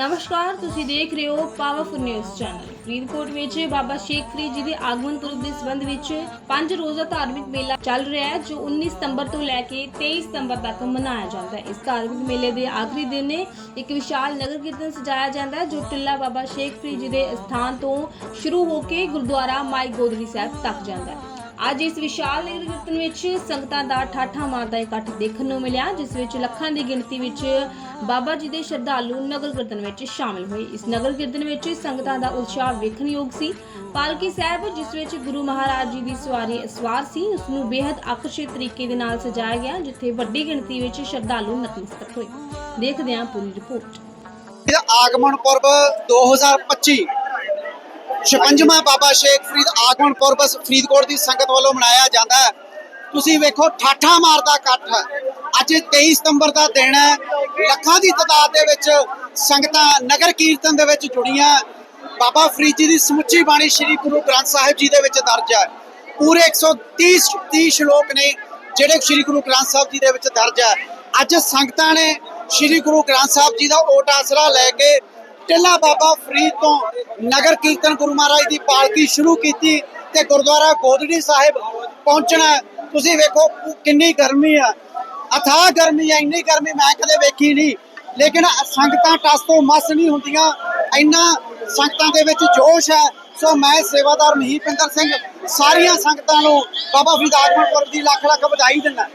ਨਮਸਕਾਰ, ਤੁਸੀਂ ਦੇਖ ਰਹੇ ਹੋ ਪਾਵਰਫੁਲ ਨਿਊਜ਼ ਚੈਨਲ ਫਰੀਦਕੋਟ ਵਿੱਚ ਬਾਬਾ ਸ਼ੇਖ ਫਰੀਦ ਜੀ ਦੇ ਆਗਮਨ ਪੁਰਬ ਦੇ ਸੰਬੰਧ ਵਿੱਚ ਪੰਜ ਰੋਜ਼ਾ ਧਾਰਮਿਕ ਮੇਲਾ ਚੱਲ ਰਿਹਾ ਹੈ, ਜੋ 19 ਸਤੰਬਰ ਤੋਂ ਲੈ ਕੇ 23 ਸਤੰਬਰ ਤੱਕ ਮਨਾਇਆ ਜਾਂਦਾ ਹੈ। ਇਸ ਧਾਰਮਿਕ ਮੇਲੇ ਦੇ ਆਖਰੀ ਦਿਨ ਨੇ ਇੱਕ ਵਿਸ਼ਾਲ ਨਗਰ ਕੀਰਤਨ ਸਜਾਇਆ ਜਾਂਦਾ ਹੈ, ਜੋ ਟਿੱਲਾ ਬਾਬਾ ਸ਼ੇਖ ਫਰੀਦ ਜੀ ਦੇ ਸਥਾਨ ਤੋਂ ਸ਼ੁਰੂ ਹੋ ਕੇ ਗੁਰਦੁਆਰਾ ਮਾਈ ਗੋਦਰੀ ਸਾਹਿਬ ਤੱਕ ਜਾਂਦਾ ਹੈ। ਅੱਜ ਇਸ ਵਿਸ਼ਾਲ ਨਗਰ ਕੀਰਤਨ ਵਿੱਚ ਸੰਗਤਾਂ ਦਾ ਠਾਠਾ ਮਾਰਦਾ ਇਕੱਠ ਦੇਖਣ ਨੂੰ ਮਿਲਿਆ, ਜਿਸ ਵਿੱਚ ਲੱਖਾਂ ਦੀ ਗਿਣਤੀ ਵਿੱਚ ਬਾਬਾ ਜੀ ਦੇ ਸ਼ਰਧਾਲੂ ਨਗਰ ਕੀਰਤਨ ਵਿੱਚ ਸ਼ਾਮਿਲ ਹੋਏ। ਇਸ ਨਗਰ ਕੀਰਤਨ ਵਿੱਚ ਸੰਗਤਾਂ ਦਾ ਉਤਸ਼ਾਹ ਵੇਖਣਯੋਗ ਸੀ। ਪਾਲਕੀ ਸਾਹਿਬ, ਜਿਸ ਵਿੱਚ ਗੁਰੂ ਮਹਾਰਾਜ ਜੀ ਦੀ ਸਵਾਰੀ ਸਵਾਰ ਸੀ, ਉਸ ਨੂੰ ਬੇहद ਆਕਰਸ਼ਿਤ ਤਰੀਕੇ ਦੇ ਨਾਲ ਸਜਾਇਆ ਗਿਆ, ਜਿੱਥੇ ਵੱਡੀ ਗਿਣਤੀ ਵਿੱਚ ਸ਼ਰਧਾਲੂ ਨਤਮਸਤਕ ਹੋਏ। ਦੇਖਦੇ ਹਾਂ ਪੂਰੀ ਰਿਪੋਰਟ। ਇਹ ਆਗਮਨ ਪੁਰਬ 2025 56ਵਾਂ ਬਾਬਾ ਸ਼ੇਖ ਫਰੀਦ ਆਗਮਨ ਪੁਰਬ ਫਰੀਦਕੋਟ ਦੀ ਸੰਗਤ ਵੱਲੋਂ ਮਨਾਇਆ ਜਾਂਦਾ ਹੈ। ਤੁਸੀਂ ਵੇਖੋ, ਠਾਠਾ ਮਾਰਦਾ ਇਕੱਠ ਅੱਜ 23 ਸਤੰਬਰ ਦਾ ਦਿਨ ਹੈ। ਲੱਖਾਂ ਦੀ ਤਾਦਾਦ ਦੇ ਵਿੱਚ ਸੰਗਤਾਂ ਨਗਰ ਕੀਰਤਨ ਦੇ ਵਿੱਚ ਜੁੜੀਆਂ। ਬਾਬਾ ਫਰੀਦ ਜੀ ਦੀ ਸਮੁੱਚੀ ਬਾਣੀ ਸ੍ਰੀ ਗੁਰੂ ਗ੍ਰੰਥ ਸਾਹਿਬ ਜੀ ਦੇ ਵਿੱਚ ਦਰਜ ਹੈ। ਪੂਰੇ 130 30 ਸ਼ਲੋਕ ਨੇ ਜਿਹੜੇ ਸ੍ਰੀ ਗੁਰੂ ਗ੍ਰੰਥ ਸਾਹਿਬ ਜੀ ਦੇ ਵਿੱਚ ਦਰਜ ਹੈ। ਅੱਜ ਸੰਗਤਾਂ ਨੇ ਸ੍ਰੀ ਗੁਰੂ ਗ੍ਰੰਥ ਸਾਹਿਬ ਜੀ ਦਾ ਓਟ ਆਸਰਾ ਲੈ ਕੇ ਟਿੱਲਾ ਬਾਬਾ ਫਰੀਦ ਤੋਂ ਨਗਰ ਕੀਰਤਨ ਗੁਰੂ ਮਹਾਰਾਜ ਦੀ ਪਾਲਕੀ ਸ਼ੁਰੂ ਕੀਤੀ ਤੇ ਗੁਰਦੁਆਰਾ ਗੋਦੜੀ ਸਾਹਿਬ ਪਹੁੰਚਣਾ ਤੁਸੀਂ ਵੇਖੋ ਕਿੰਨੀ ਗਰਮੀ ਆ। ਅਥਾਹ ਗਰਮੀ ਆ, ਇੰਨੀ ਗਰਮੀ ਮੈਂ ਕਦੇ ਵੇਖੀ ਨਹੀਂ। ਲੇਕਿਨ ਸੰਗਤਾਂ ਟਸ ਤੋਂ ਮਸ ਨਹੀਂ ਹੁੰਦੀਆਂ। ਇੰਨਾ ਸੰਗਤਾਂ ਦੇ ਵਿੱਚ ਜੋਸ਼ ਹੈ। ਸੋ ਮੈਂ ਸੇਵਾਦਾਰ ਮਹੀਪਿੰਦਰ ਸਿੰਘ, ਸਾਰੀਆਂ ਸੰਗਤਾਂ ਨੂੰ ਬਾਬਾ ਫਰੀਦ ਆਗਮਨ ਪੁਰਬ ਦੀ ਲੱਖ ਲੱਖ ਵਧਾਈ ਦਿੰਦਾ।